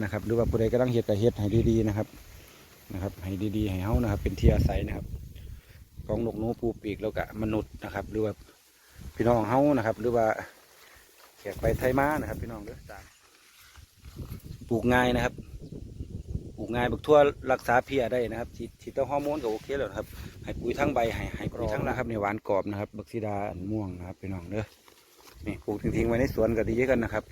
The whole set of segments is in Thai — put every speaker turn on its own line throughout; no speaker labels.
นะครับ หรือว่าผู้ใดกำลังเฮ็ดก็เฮ็ดให้ดีๆนะครับนะครับให้ดีๆให้เฮานะครับ เป็นที่อาศัยนะครับ ของนกนูปูปีกแล้วก็มนุษย์นะครับ หรือว่าพี่น้องเฮานะครับ หรือว่าแขกไปไทยมานะครับ พี่น้องเด้อตามปลูกง่ายนะครับปลูกง่ายบักทั่วรักษาเพียได้นะครับฉีดฉีดต้าฮอร์โมนก็โอเคแล้วนะครับให้ปุ๋ยทั้งใบให้ให้ปุ๋ยทั้งนะครับในหวานกรอบนะครับ บักซีดาอันม่วงนะครับพี่น้องเด้อนี่ปลูกทิ้งๆไว้ในสวนก็ดีเยอะกันนะครับ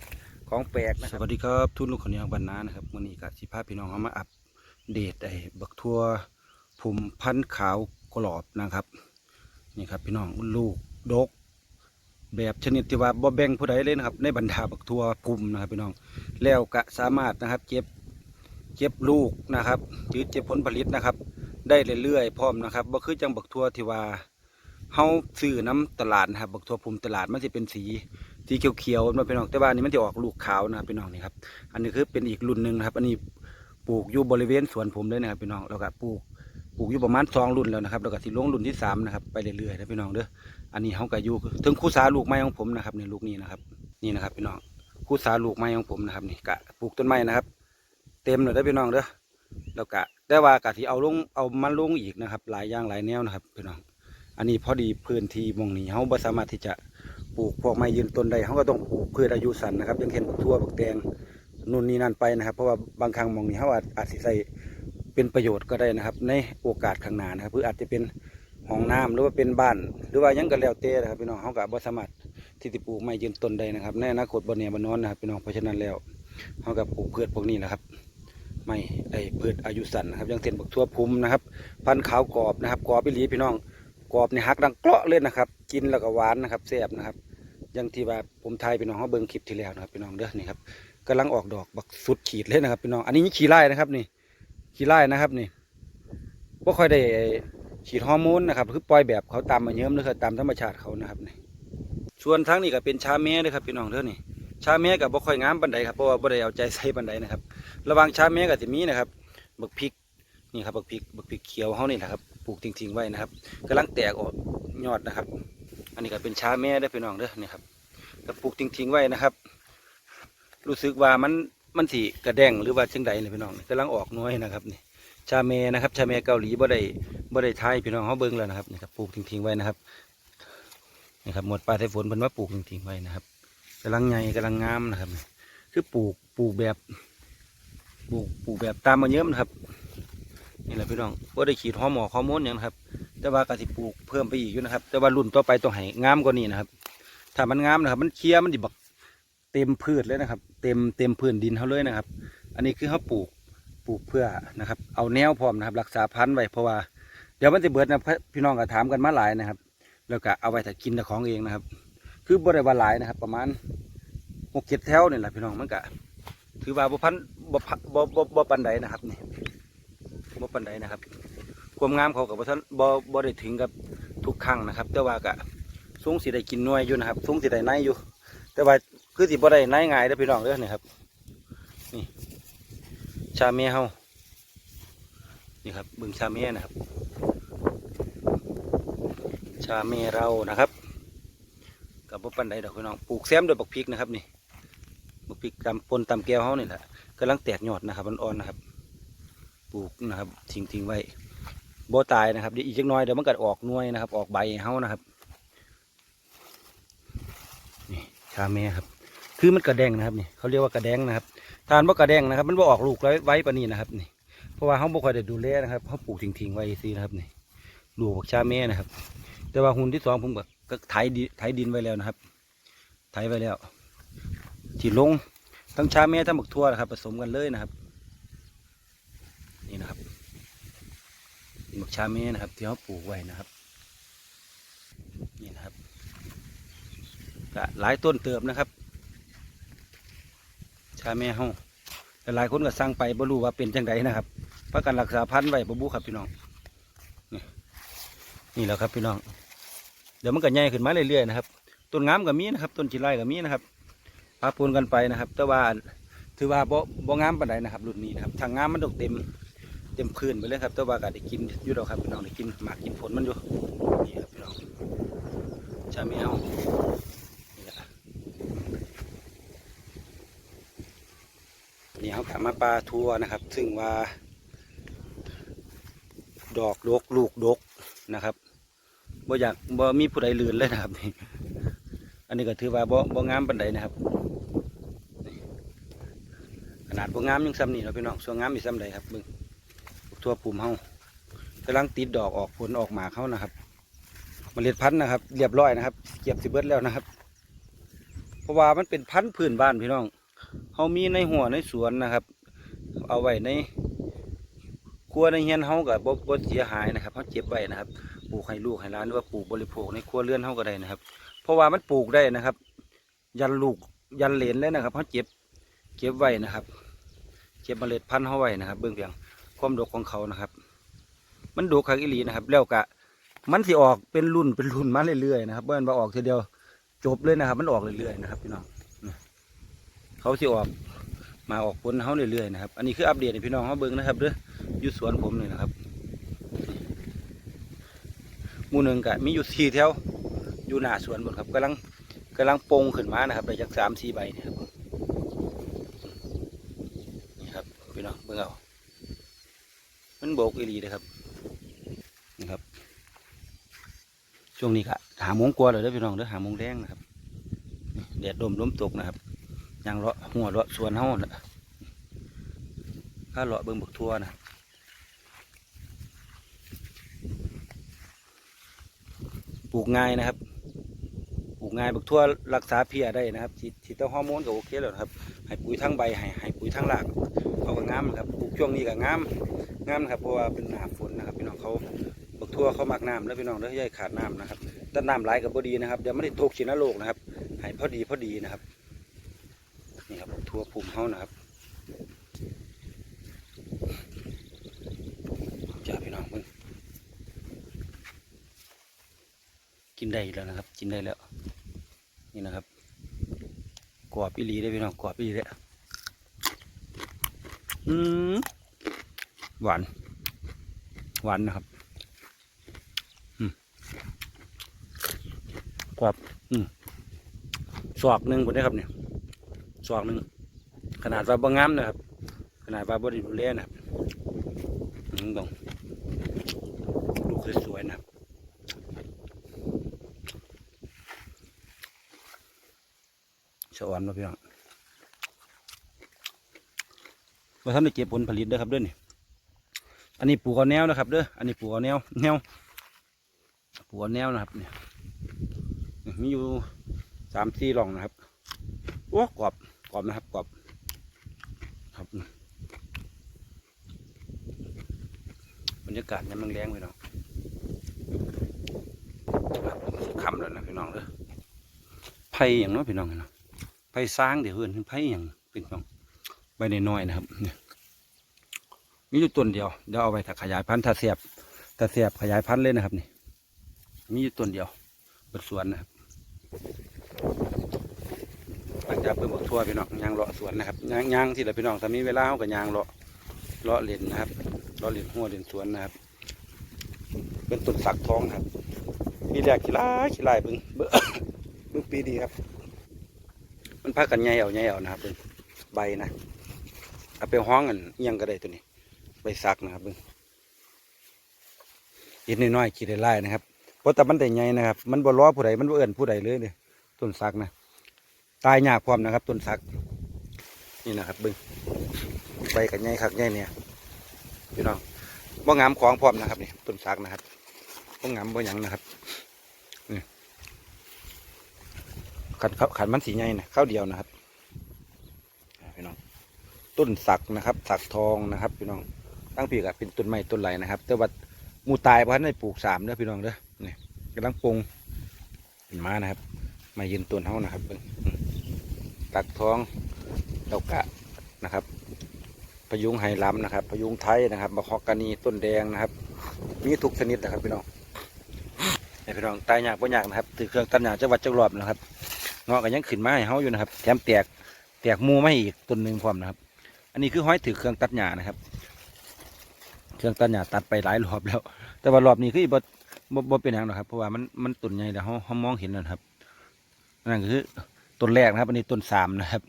ของแปลกนะครับสวัสดีครับทุนลูกขนยางบรรณานะครับวันนี้ก็สิพาพี่น้องเอามาอัปเดตไอ้บักทั่วผุมพันธุ์ขาวกรอบนะครับนี่ครับพี่น้องลูกดก แบบชนิดที่ว่าบ่แบ่งผู้ใดเลยนะครับ ในบรรดาบักทั่วภูมินะครับ พี่น้องแล้วก็สามารถนะครับเก็บเก็บลูกนะครับหรือเก็บผลผลิตนะครับ ได้เรื่อยๆพร้อมนะครับบ่คือจังบักทั่วที่ว่าเฮาซื้อน้ำตลาดนะครับบักทั่วภูมิตลาดมันจะเป็นสี สีเขียวๆมาพี่น้องแต่ว่านี้มันจะออกลูกขาวนะครับพี่น้องนี่ครับอันนี้คือเป็นอีกรุ่นหนึ่งนะครับ อันนี้ปลูกอยู่บริเวณสวนผมเลยนะครับพี่น้องแล้วก็ปลูกปลูกอยู่ประมาณสองรุ่นแล้วนะครับแล้วก็สิลงรุ่นที่สามนะครับไปเรื่อยๆนะพี่น้องเด้ออันนี้เขาก็อยู่ถึงคู่สาลูกไม้ของผมนะครับในลูกนี้นะครับนี่นะครับพี่น้องคู่สาลูกไม้ของผมนะครับนี่กะปลูกต้นไม้นะครับ เต็มเลยเด้อพี่น้องเด้อแล้วก็แต่ว่ากะที่เอาลงเอามันลงอีกนะครับ หลายอย่างหลายแนวนะครับพี่น้อง อันนี้พอดีพื้นที่มองนี้เขาบ่สามารถที่จะ ปลูกพวกไม้ยืนต้นใดเขาก็ต้องปลูกพืชอายุสั้นนะครับอยังเช่นบักทั่วบักแตงนู่นนี่นั่นไปนะครับ เพราะว่าบางครั้งมองนี้เขาอาจอาจสิใส่เป็นประโยชน์ก็ได้นะครับ ในโอกาสข้างหน้านะครับหรืออาจจะเป็นห้องน้ำหรือว่าเป็นบ้าน หรือว่ายังก็แล้วแต่นะครับพี่น้องเขาก็บ่สามารถที่จะปลูกไม้ยืนต้นใดนะครับในอนาคตบนเนี่ยบนนอนนะครับพี่น้องเพราะฉะนั้นแล้วเขาก็ปลูกพืชพวกนี้แหละครับไม่ไอพืชอายุสั้นนะครับอยังเช่นบักทั่วพุมนะครับ พันธุ์ขาวกรอบนะครับกรอบไปหลีพี่น้อง กรอบนี่หักดังเกลาะเลยนะครับ กินแล้วก็หวานนะครับแซ่บนะครับอยังที่ว่าผมทายพี่น้องเขาเบิ่งคลิปที่แล้วนะครับพี่น้องเด้อนี่ครับกำลังออกดอกบักสุดขีดเลยนะครับพี่น้องอันนี้ขี้ไล่นะครับนี่ขี้ไล่นะครับนี่บ่ค่อยได้ฉีดฮอร์โมนนะครับคือปล่อยแบบเขาตามมาเยิ้มหรือเขาตามธรรมชาติเขานะครับนี่ส่วนทั้งนี้ก็เป็นชาเม่ด้วยครับพี่น้องเด้อนี่ชาเม่กับบ่ค่อยงามปันใดครับเพราะว่าบ่ได้เอาใจใส่ปันใดนะครับ ระว่างชาเม่กับจะมีนะครับบักพริกนี่ครับบักพริกบักพริกเขียวเขานี่นะครับ ปลูกทิ้งๆไว้นะครับกำลังแตกออกยอดนะครับ อันนี้ก็เป็นชาแม่ได้พี่น้องเด้อนี่ครับก็ปลูกทิ้งๆไว้นะครับ รู้สึกว่ามันมันสีกระแดงหรือว่าเชิงใดนี่พี่น้องกำลังออกน้อยนะครับนี่ชาเมนะครับชาเมเกาหลีบ่ได้บ่ได้ไทยพี่น้องเขาเบิ่งแล้วนะครับนี่ครับปลูกทิ้งๆไว้นะครับนี่ครับหมดปลาไทยฝนเพิ่นว่าปลูกทิ้งๆไว้นะครับกำลังใหญ่กำลังงามนะครับ คือปลูกปลูกแบบปลูกปลูกแบบตามมาเยอะนะครับ นี่แหละพี่น้องบ่าได้ขีดฮอร์โมอร์โมนอย่างครับ แต่ว่ากระสิปลูกเพิ่มไปอีกอยู่นะครับ แต่ว่ารุ่นต่อไปต้องให้งามกว่านี้นะครับ ถ้ามันงามนะครับ มันเคลียร์มันดิบักเต็มพืชเลยนะครับ เต็มเต็มพื้นดินเขาเลยนะครับ อันนี้คือเขาปลูกปลูกเพื่อนะครับ เอาแนวพร้อมนะครับ รักษาพันธุ์ไว้เพราะว่าเดี๋ยวมันจะเบิดนะพี่น้องก็ถามกันมาหลายนะครับ แล้วก็เอาไว้ถ้ากินแต่ของเองนะครับ คือบริวารหลายนะครับ ประมาณหกเจ็ดแถวนี่แหละพี่น้องมันก็ถือว่าบ่พันบ่พันบ่บ่บ่ปันใดนะครับนี่ บ่ปันใดนะครับ ความงามเขากับบ่ทันบ่บ่ได้ถึงกับทุกครั้งนะครับ แต่ว่าก็สูงสิได้กินน่วยอยู่นะครับสูงสิได้ในอยู่ แต่ว่าคือสิบ่ได้ในง่ายเด้พี่น้องเด้อนี่ครับ นี่ ชาเมียเฮานี่ครับบึงชาเมียนะครับ ชาเมียเรานะครับกับบ่ปันใดดอกพี่น้องปลูกแซมด้วยบักพริกนะครับ นี่บักพริกตำปนตำแก้วเฮานี่แหละกำลังแตกยอดนะครับอ่อนๆนะครับ ปลูกนะครับ ทิ้งทิ้งๆไว้โบตายนะครับเดี๋ยวอีกจักน้อยเดี๋ยวมันก็ออกน่วยนะครับ ออกใบให้เฮานะครับนี่ชาเมครับ คือมันกระแดงนะครับนี่เขาเรียกว่ากระแดงนะครับทานว่ากระแดงนะครับ มันบ่ออกลูกไว้ไว้ปานนี้นะครับนี่เพราะว่าเขาบ่ค่อยได้ดูแลนะครับเขาปลูกทิ้งๆไว้ซีนะครับนี่ลูกชาเมนะครับ แต่ว่าหุ่นที่สองผมก็ก็ไถดินไถดินไว้แล้วนะครับไถไว้แล้วที่ลงทั้งชาเมทั้งบักทั่วนะครับผสมกันเลยนะครับ นี่นะครับหมกชาเม่นะครับ ที่เขาปลูกไว้นะครับ นี่นะครับก็หลายต้นเติบนะครับ ชาเม่เฮาแต่หลายคนก็สั่งไปบ่รู้ว่าเป็นจังไดนะครับเพราะการรักษาพันธุ์ไว้บ่บูครับพี่น้อง นี่นี่แหละครับพี่น้อง เดี๋ยวมันก็ใหญ่ขึ้นมาเรื่อยๆนะครับ ต้นงามก็มีนะครับ ต้นจีไรก็มีนะครับปะปูนกันไปนะครับ แต่ว่าถือว่าบ่บ่งามปานใดนะครับ รุ่นนี้นะครับทางงามมันดกเต็ม ต็มพื้นไปเลยครับแต่ว่าก็ได้กินอยู่ดอกครับพี่น้องได้กินหมากกินผลมันอยู่นี่ครับพี่น้องชาเมียวนี่แหละนี่เขากะมาปลาทัวนะครับ ซึ่งว่า ดอกดกลูกดกนะครับบ่อยากบ่มีผู้ใดลืนเลยนะครับนี่อันนี้ก็ถือว่าบ่บ่งามปานใดนะครับขนาดบ่งามยังซ้ำนี่เนาพี่น้องส่วนงามมีซ้ำใดครับเบิ่ง ทั่วปุ่มเฮากำลังติดดอกออกผลออกหมากเขานะครับเมล็ดพันธุ์นะครับ เรียบร้อยนะครับ เก็บสิเบิดแล้วนะครับ เพราะว่ามันเป็นพันธุ์พื้นบ้านพี่น้องเฮามีในหัวในสวนนะครับ เอาไว้ในครัวในเฮียนเฮาก็บ่บ่เสียหายนะครับเฮาเก็บไว้นะครับ ปลูกให้ลูกให้หลานหรือว่าปลูกบริโภคในครัวเรือนเฮาก็ได้นะครับ เพราะว่ามันปลูกได้นะครับ ยันลูกยันเหลนเลยนะครับเฮาเก็บเก็บไว้นะครับ เก็บเมล็ดพันธุ์เฮาไว้นะครับ เบื้องเพียง ความดกของเขานะครับ มันดกคักอีหลีนะครับ แล้วก็มันสิออกเป็นรุ่นเป็นรุ่นมาเรื่อยๆนะครับบ่แม่นว่าออกทีเดียวจบเลยนะครับ มันออกเรื่อยๆนะครับพี่น้องเขาสิออกมาออกผลเฮาเรื่อยๆนะครับ อันนี้คืออัปเดตให้พี่น้องเฮาเบิ่งนะครับเด้ออยู่สวนผมนี่นะครับมู่หนึ่งกะมีอยู่สี่แถวอยู่หน้าสวนหมดครับกำลังกำลังปงขึ้นมานะครับได้จากสามสี่ใบนี่ครับนี่ครับพี่น้องเบิ่งเอา มันโบกอีหลีเลยครับนี่ครับ ช่วงนี้กะหามงกว่าเลยเด้อพี่น้องเด้อหามงแดงนะครับแดดลมล้มตกนะครับยางเลาะหัวเลาะสวนเฮาน่ะข้าเลาะเบิ่งบักทั่วนะปลูกง่ายนะครับ ปลูกง่ายบักทั่วรักษาเพียได้นะครับฉีดฉีดเต้าฮอร์โมนก็โอเคแล้วนะครับให้ปุ๋ยทั้งใบให้ให้ปุ๋ยทั้งรากเขาก็งามนะครับ ปลูกช่วงนี้ก็งาม งามนะครับเพราะว่าเป็นหน้าฝนนะครับพี่น้องเขาบักทั่วเขามักน้ำแล้วพี่น้องเด้ออย่าให้ขาดน้ำนะครับถ้าน้ำไหลกับพอดีนะครับเดี๋ยวไม่ได้ตกชินโลกนะครับให้พอดีพอดีนะครับนี่ครับบักทั่วปุ่มเขานะครับจ้าพี่น้องเพิ่งกินได้แล้วนะครับ กินได้แล้ว นี่นะครับกรอบอีหลีได้พี่น้องกรอบอีหลีเลยอืม หวาน หวานนะครับอืมกรอบอืมสอกหนึ่งคนได้ครับเนี่ยสอกหนึ่งขนาดว่าบางงามนะครับ ขนาดว่าบริบูรณ์นะครับอืมตรงลูกสวยๆนะสวรรค์มาพี่น้องมาทำได้เก็บผลผลิตเด้ครับด้อนี่ อันนี้ปลูกเอาแนวนะครับเด้อ อันนี้ปลูกเอาแนว แนว ปลูกเอาแนวนะครับเนี่ยมีอยู่สามสี่ร่องนะครับ โอ้กรอบ กรอบนะครับ กรอบ ครับ บรรยากาศยามมันแรงพี่น้องคำแล้วนะพี่น้องเด้อไผ่อย่างเน้อยพี่น้องเนาะไผ่สร้างเดี๋ยวเพื่อนไผ่อย่างพี่น้องใบน้อยนะครับเนี่ย มีอยู่ต้นเดียวเดี๋ยวเอาไปถ้าขยายพันธุ์ถ้าเสียบถ้าเสียบขยายพันธุ์เลยนะครับนี่ มีอยู่ต้นเดียวบนสวนนะครับหลังจากเปิดบกทั่วพี่น้องยางเลาะสวนนะครับยางยางที่เราพี่น้องถ้ามีเวลาเขาก็ยางเลาะเลาะเลนนะครับเราเรียนหัวเรียนสวนนะครับ เป็นต้นสักทองนะครับปีแรกขี้ลายขี้ลายเบึงเบิ่งเบิ่งปีดีครับ มันพากันใหญ่เอาใหญ่เอานะครับเบิ่งใบนะเอาไปห้องกันยังก็ได้ตัวนี้ ใบสักนะครับเบิ่งกินน้อยๆขี้ได้ไล่นะครับเพราะแต่มันได้ใหญ่นะครับ มันบ่ล้อผู้ใดมันบ่เอื้อนผู้ใดเลยเนี่ยต้นสักนะตายยากพร้อมนะครับต้นสัก นี่นะครับบิ่งใบกันใหญ่คักใหญ่เนี่ยพี่น้องบ่งามของพร้อมนะครับนี่ต้นสักนะครับบ่งามบ่หยังนะครับนี่ขันขันมันสีใหญ่นะข้าวเดียวนะครับพี่น้องต้นสักนะครับ สักทองนะครับพี่น้อง ตั้งปีกับเป็นต้นไม้ต้นไหลนะครับ แต่ว่ามูตายเพราะฉะนั้นได้ปลูกสามเด้อพี่น้องเด้อนี่กำลังปรุงเป็นม้านะครับ มายืนต้นเฮานะครับเบิ่งอืมสักท้องดอกกะนะครับ พยุงไหหลำนะครับ พยุงไทยนะครับมะฮอกกานีต้นแดงนะครับ มีทุกชนิดนะครับพี่น้องให้พี่น้องตายยากบ่ยากนะครับถือเครื่องตัดหญ้าจังหวัดจังรอบนะครับเงาะก็ยังขึ้นมาให้เฮาอยู่นะครับ แถมแตกแตกมูไม่อีกต้นหนึ่งพร้อมนะครับ อันนี้คือห้อยถือเครื่องตัดหญ้านะครับ เครื่องตัดหญ้าตัดไปหลายรอบแล้ว แต่ว่ารอบนี้คือบ่บ่บ่เป็นอย่างหรอกครับ เพราะว่ามันมันต้นใหญ่แล้วเฮาเฮามองเห็นแล้วนะครับนั่นคือต้นแรกนะครับ อันนี้ต้นสามนะครับ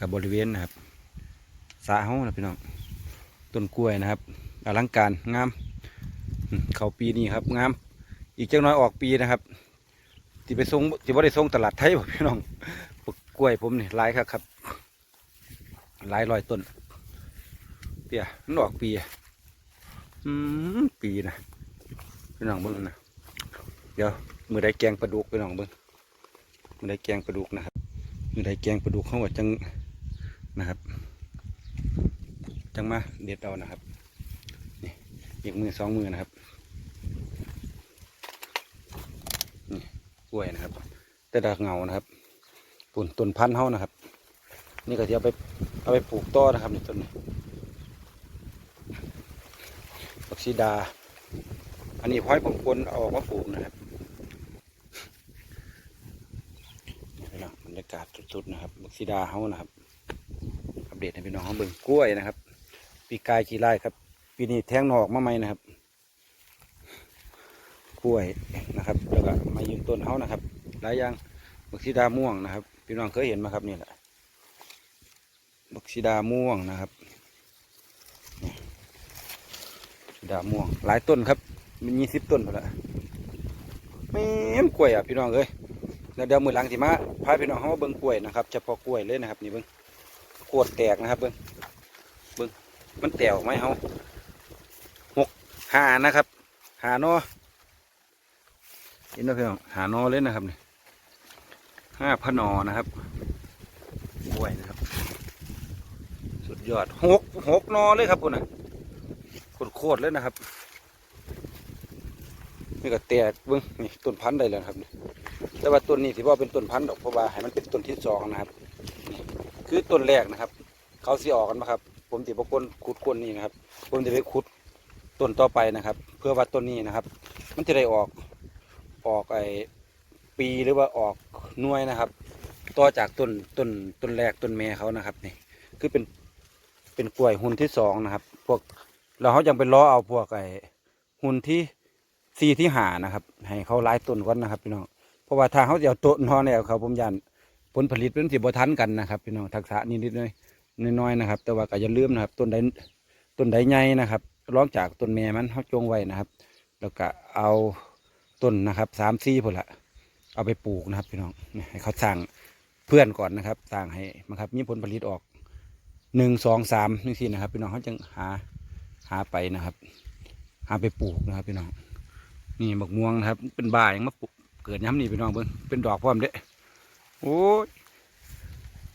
กับบริเวณนะครับสาเฮานะพี่น้องต้นกล้วยนะครับอลังการงาม เขาปีนี้ครับงาม อีกจังน้อยออกปีนะครับที่ไปส่งที่ว่ได้ส่งตลาดไทยพี่น้องปลูกกล้วยผมนี่หลายครับครับหลายร้อยต้น เปียมันออกปีอืมปีนะพี่น้องเบิ่งนะเดี๋ยวมือได้แกงปลาดุกพี่น้องเบิ่งมือได้แกงปลาดุกนะครับมือได้แกงปลาดุกเขาว่าจังนะครับ จังมาเด็ดเอานะครับนี่อีกมือสองมือนะครับนี่กล้วยนะครับ แต่ดอกเงานะครับปุ่นต้นพันธุ์เฮานะครับ นี่ก็จะเอาไปเอาไปปลูกต่อนะครับในต้นนี้ กซีดา อันนี้พอยผมควรเอาออกมาปลูกนะครับนี่พี่น้องบรรยากาศสุดๆนะครับบักซีดาเฮานะครับอัปเดตให้พี่น้องเขาเบิ่งกล้วยนะครับ ปีกายกี่ไร่ครับ ปีนี้แทงหนอกมาใหมนะครับ กล้วยนะครับ แล้วก็มายืนต้นเขานะครับหลายอย่างบักซีดาม่วงนะครับ พี่น้องเคยเห็นไหมครับนี่แหละบักซีดาม่วงนะครับนี่ซี ดาม่วง หลายต้นครับมันยี่สิบต้นหมดละไม่นกล้วยอะพี่น้องเอ้ยแล้วเดี๋ยวมือหลังสิมาพาพี่น้องเขามาเบิ้งกล้วยนะครับเฉพาะกล้วยเลยนะครับ นี่เบิ้งโคตรแตกนะครับเบิ้งเบิ้งมันแตกไหมเขาหกหานะครับ หานาะเห็นไหมพี่น้องหานอเลยนะครับนี่ห้าพนอนะครับกล้วยนะครับ สุดยอดหกหกนอเลยครับคุณน่ะ โคตรเลยนะครับ นี่ก็แตกเบิ้งนี่ต้นพันธุ์ได้แล้วครับ แต่ว่าต้นนี้ถือว่าเป็นต้นพันธุ์ดอกเพราะว่าให้มันเป็นต้นที่สองนะครับ คือต้นแรกนะครับ เขาสีออกกันมาครับ ผมติบกนขุดก้นนี่นะครับ ผมจะไปขุดต้นต่อไปนะครับ เพื่อว่าต้นนี้นะครับ มันจะได้ออกออกไอปีหรือว่าออกหน่วยนะครับต่อจากต้นต้นต้นแรกต้นแม่เขานะครับนี่คือเป็นเป็นกล้วยหุ่นที่สองนะครับ พวก เราเขายังไปล้อเอาพวกไอ้หุ่นที่สี่ที่หานะครับ ให้เขาไล่ต้นก่อนนะครับพี่น้องเพราะว่าถ้าเขาจะเอาต้นนอนแล้วเขาผมยันผลผลิตเป็นสิบทันกันนะครับพี่น้องทักษะนิดนิดๆน้อยน้อยๆนะครับ แต่ว่าก็อย่าลืมนะครับ ต้นใดต้นใดใหญ่นะครับร้องจากต้นแม่มันเขาจงไว้นะครับ แล้วก็เอาต้นนะครับสามซี่พนละเอาไปปลูกนะครับพี่น้องให้เขาสร้างเพื่อนก่อนนะครับสร้างให้นะครับมีผลผลิตออกหนึ่งสองสามนี่สินะครับ พี่น้องเขาจึงหา หาไปนะครับ หาไปปลูกนะครับพี่น้องนี่บักม่วงนะครับ เป็นบ่ายังมาปลูกเกิดย้ำนี่พี่น้องเบิ้งเป็นดอกพร้อมเด้โอ้ย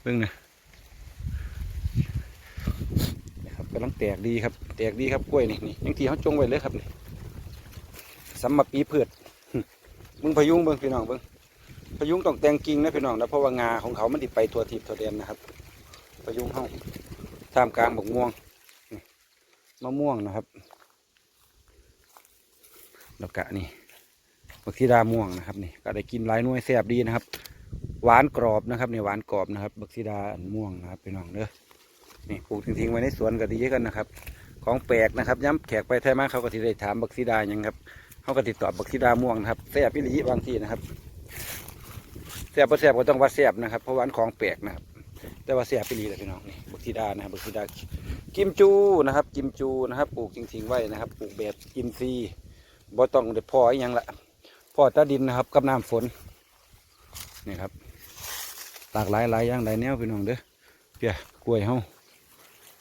เบิ้งนะนะครับกำลังแตกดีครับแตกดีครับกล้วยนี่นี่ยังทีเขาจงไว้เลยครับนี่สำหรับปีเผือดมึงพยุงเบิ่งพี่น้องเบิ่งพยุงต้องแต่งกิ่งนะพี่น้องนะเพราะว่างาของเขามันติดไปทัวทิพย์ทัวแดนนะครับ พยุงเฮาท่ามกลางบกม่วง มะม่วงนะครับแล้วกะนี่บักซีดาม่วงนะครับนี่ก็ได้กินหลายหน่วยแซ่บดีนะครับ หวานกรอบนะครับนี่หวานกรอบนะครับบักซีดาอันม่วงนะครับพี่น้องเด้อนี่ปลูกทิ้งๆไว้ในสวนก็ดีกันนะครับ ของแปลกนะครับย้ำแขกไปไทยมากเขาก็สิได้ถามบักซีดายังครับเขาก็ติดต่อบักซีดาม่วงนะครับแซ่บพิริบางทีนะครับแซ่บบ่แซ่บก็ต้องว่าแซ่บนะครับเพราะวันของแปลกนะครับ แต่ว่าแซ่บพิริเลยพี่น้องนี่บักซีดานะครับบักซีดากิมจูนะครับ กิมจูนะครับ ปลูกจริงๆไว้นะครับ ปลูกแบบอินทรีย์บ่ต้องเด็ดพ่ออีหยังละพ่อตาดินนะครับกับน้ำฝนนี่ครับหลากหลายหลายอย่างหลายแนวพี่น้องเด้อเปียกล้วยเฮา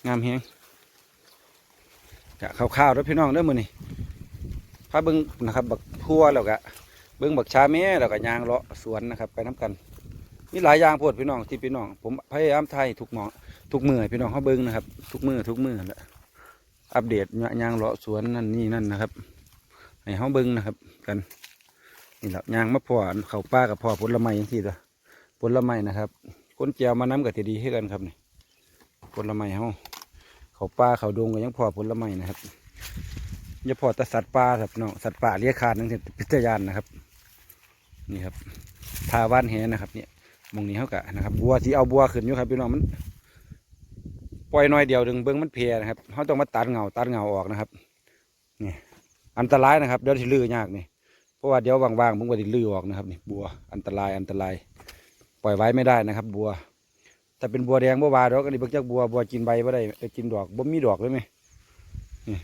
งามแฮงจะข้าวๆแล้วพี่น้องเด้อมื้อนี้พาเบิ้งนะครับ บักพัวแล้วก็เบิ้งบักชาเม่แล้วก็ยางเลาะสวนนะครับ ไปน้กัน มีหลายอย่างโพดพี่น้องที่พี่น้อง ผมพยายามไทยทุกหมอทุกมือพี่น้องเขาเบิ้งนะครับ ทุกมือทุกมือแหละอัปเดตยางเลาะสวนนั่นนี่นั่นนะครับให้เขาเบิ้งนะครับ กันนี่แหละยางมะพร้าวเขาป้ากับพ่อผลไม้ยังที่ตัวผลไม้นะครับคนเจียวมาน้ำกับทีดีให้กันครับนี่ผลไม้เขาเขาป้าเขาดงก็ยังพอผลไม้นะครับอย่าพอแต่สัตว์ป่าครับน้องสัตว์ป่าเลี้ยขาดนั่นเป็นพิจยานนะครับ นี่ครับทาว่านแหนะครับเนี่ย มองนี้เขากะนะครับบัวที่เอาบัวขึ้นอยู่ครับพี่น้องมันปล่อยหน้อยเดียวดึงเบิ้งมันเพลียนะครับเขาต้องมาตัดเงาตัดเงาออกนะครับนี่อันตรายนะครับเดี๋ยวที่ลื้อยากนี่เพราะว่าเดี๋ยวว่างๆผมก็ติลื้อออกนะครับนี่บัวอันตรายอันตราย ปล่อยไว้ไม่ได้นะครับ บัวแต่เป็นบัวแดงบัวบาดอกอันนี้เบิกจากบัวบัวกินใบบ่ได้กินดอกบ่มีดอกเลยไหมนี่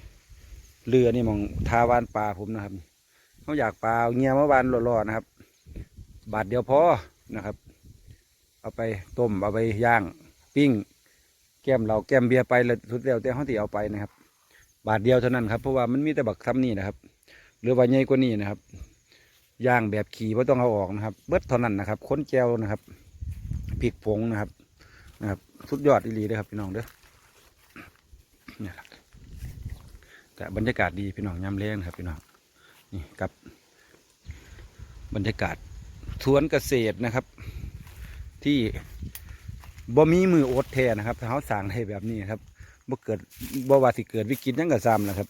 เรือนี่มองทาวานปลาผมนะครับเขาอยากปลาเงียมาวานหล่อๆนะครับ บาทเดียวพอนะครับ เอาไปต้มเอาไปย่างปิ้ง แก้มเราแก้มเบียร์ไปแล้วสุดแล้วแต่เขาที่เอาไปนะครับ บาทเดียวเท่านั้นครับเพราะว่ามันมีแต่บักซ้ำนี่นะครับหรือว่าใหญ่กว่านี้นะครับย่างแบบขี่ไม่ต้องเอาออกนะครับ เบิดเท่านั้นนะครับค้นแก้วนะครับพริกผงนะครับนะครับสุดยอดอีหลีเลยครับพี่น้องเด้อเนี่ยแหละแต่บรรยากาศดีพี่น้องยามเลี้ยงครับพี่น้องนี่กับบรรยากาศสวนเกษตรนะครับ ที่บ่มีมืออดแทนนะครับถ้าเขาสั่งให้แบบนี้ครับบ่เกิดบ่ว่าสิเกิดวิกฤตยังก็ซ้ำนะครับ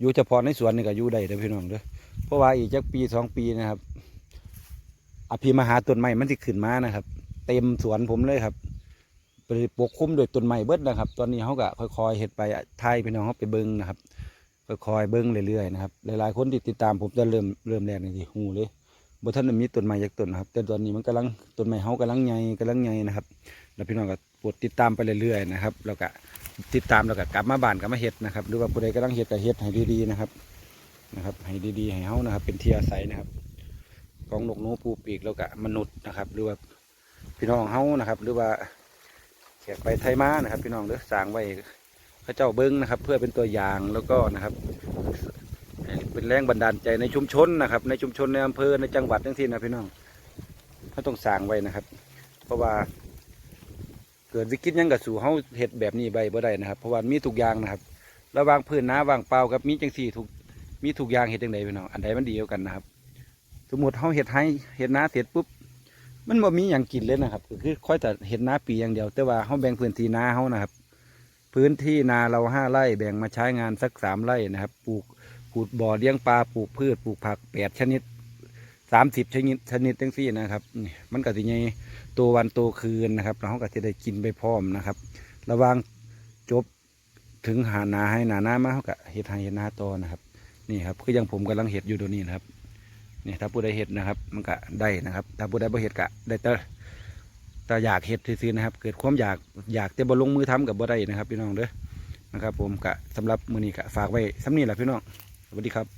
อยู่เฉพาะในสวนนี่ก็อยู่ได้เด้อพี่น้องเด้อเพราะว่าอีกจักปีสองปีนะครับ อภิมหาต้นไม้มันสิขึ้นมานะครับ เต็มสวนผมเลยครับไปปกคลุมด้วยต้นไม้เบิดนะครับ ตอนนี้เขาก็ค่อยๆเห็ดไปทายพี่น้องเขาไปเบิ้งนะครับค่อยๆเบิ้งเรื่อยๆนะครับหลายๆคนที่ติดตามผมจะเริ่มเริ่มแรกนี่สิหูเลย บท่านได้มีต้นไม้ยักต้นนะครับแต่ตอนนี้มันกำลังต้นไม้เขากำลังใหญ่กำลังใหญ่นะครับ แล้วพี่น้องก็ปรดติดตามไปเรื่อยๆนะครับแล้วก็ติดตามแล้วก็กลับมาบ้านกลับมาเห็ดนะครับ หรือว่าผู้ใดกำลังเห็ดก็เห็ดให้ดีๆนะครับนะครับ ให้ดีๆให้เฮานะครับ เป็นที่อาศัยนะครับกองนกนูปูปีกแล้วก็มนุษย์นะครับ หรือว่าพี่น้องเฮานะครับ หรือว่าแขกไปไทยมานะครับ พี่น้องเด้อสร้างไว้พระเจ้าเบิ้งนะครับ เพื่อเป็นตัวอย่างแล้วก็นะครับ เป็นแรงบันดาลใจในชุมชนนะครับ ในชุมชนในอำเภอในจังหวัดทั้งที่นะพี่น้องเขาต้องสร้างไว้นะครับ เพราะว่า เกิดวิกฤตยังกับสู่เฮาเฮ็ดแบบนี้ใบบ่ได้นะครับ เพราะว่ามีทุกอย่างนะครับ ระวางพื้นน้าวางเปล่ากับมีจังสี่ทุกมีทุกอย่างเฮ็ดจังไดพี่น้องอันใดมันดีกว่ากันนะครับ สมมติเฮาเฮ็ดให้เฮ็ดนาเสร็จปุ๊บมันบ่มีหยังกินเลยนะครับคือค่อยแต่เฮ็ดนาปีอย่างเดียว แต่ว่าเฮาแบ่งพื้นที่นาเฮานะครับ พื้นที่นาเราห้าไร่แบ่งมาใช้งานสักสามไร่นะครับ ปลูก ปลูกบ่อเลี้ยงปลาปลูกพืชปลูกผักแปดชนิดสามสิบชนิดชนิดจังสี่นะครับนี่มันก็สิใหญ่ตัววันตัวคืนนะครับเราก็จะได้กินไปพร้อมนะครับ ระว่างจบถึงหานาให้หนาหน้ามาเขาก็เห็ดให้เห็ดนาตอนะครับ นี่ครับคือยังผมกำลังเห็ดอยู่ตัวนี้นะครับนี่ถ้าผู้ใดเห็ดนะครับ มันก็ได้นะครับ ถ้าผู้ใดบ่เห็ดก็ได้แต่แต่อยากเห็ดซื่อนะครับ เกิดความอยากอยากแต่บ่ลงมือทำกับบ่ได้นะครับ พี่น้องเด้อนะครับ ผมก็สำหรับมื้อนี้ก็ฝากไว้สำนี้แหละพี่น้อง สวัสดีครับ